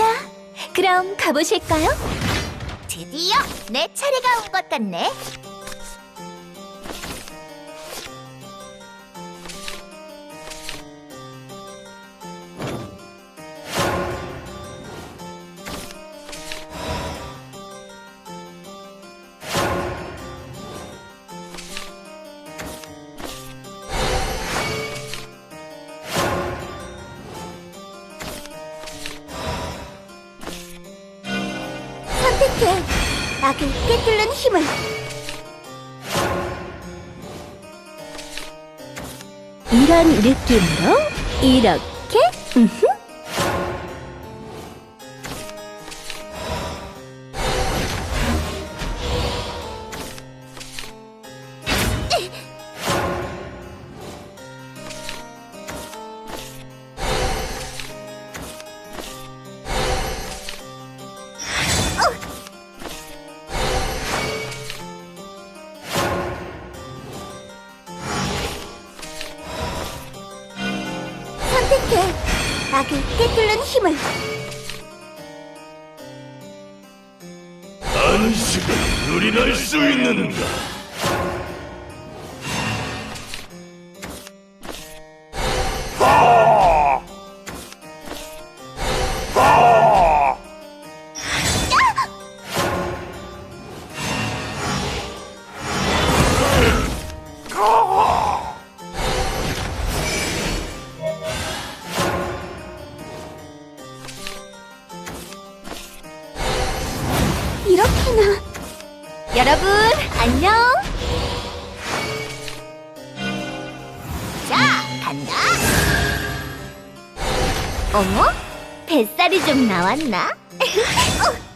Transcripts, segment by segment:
자, 그럼 가보실까요? 드디어 내 차례가 온 것 같네. 선택해. 악을 꿰뚫는 힘을. 이런 느낌으로 이렇게 선택해. 악을 꿰뚫는 힘을. 안식을 누리날 수 있는가? 이렇게나. 여러분 안녕. 자, 간다. 어머 뱃살이 좀 나왔나?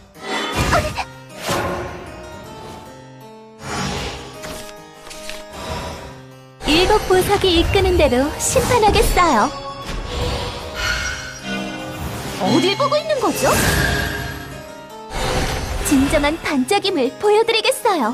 일곱 보석이 이끄는 대로 심판하겠어요. 어딜 보고 있는 거죠? 진정한 반짝임을 보여드리겠어요.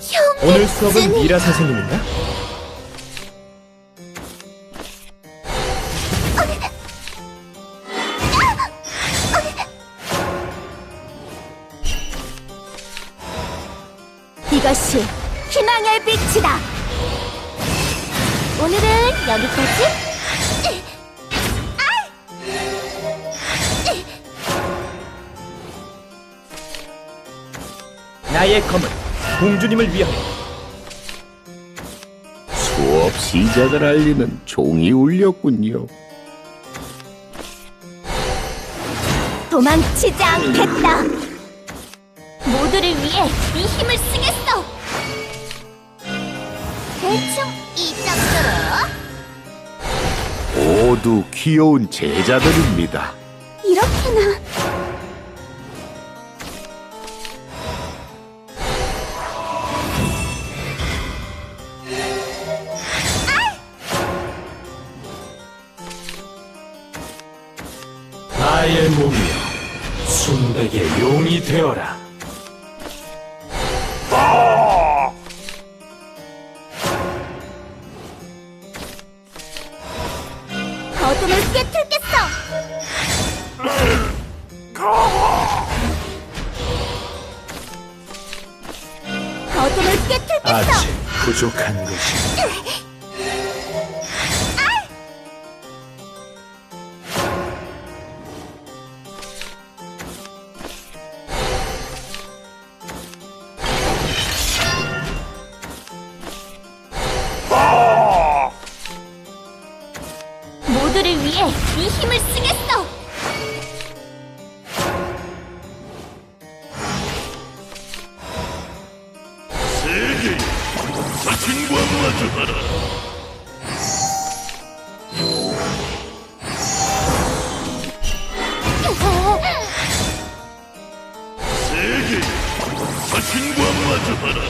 형. 오늘 수업은 미라 선생님인가? 이것이 희망의 빛이다. 오늘은 여기까지. 나의 검은 공주님을 위하여 수업 시작을 알리는 종이 울렸군요. 도망치지 않겠다. 모두를 위해 이 힘을 쓰겠어. 대충 이 정도로. 모두 귀여운 제자들입니다. 이렇게나. 나의 몸이여 순백의 용이 되어라 아직 부족한 것이 모두를 위해 이 힘을 쓰겠어. 세계 사신과 마주하라.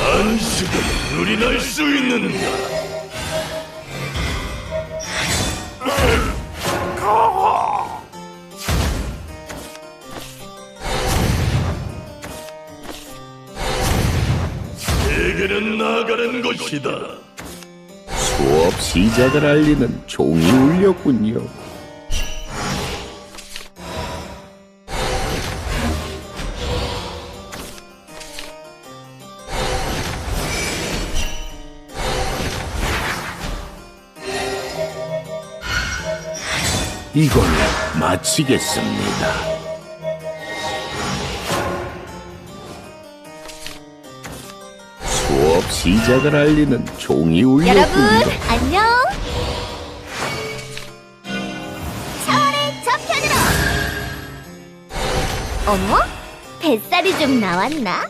안식은 눈이 날수 있는가? 세계는 나가는 것이다. 수업 시작을 알리는 종이 울렸군요. 이걸로 마치겠습니다. 시작을 알리는 종이 울렸군요. 여러분, 안녕. 차원의 저편으로 어머? 뱃살이 좀 나왔나?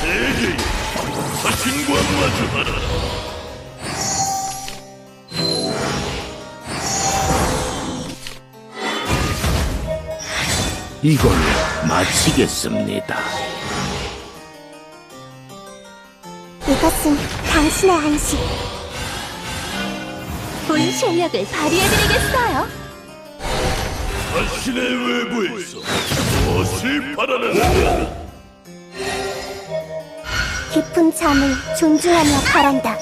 세계의 사신과 마주하라. 이걸로 마치겠습니다. 이것은 당신의 안식. 본 실력을 발휘해드리겠어요. 자신의 외부에서 무엇을 바라는가? 깊은 잠을 존중하며 바란다.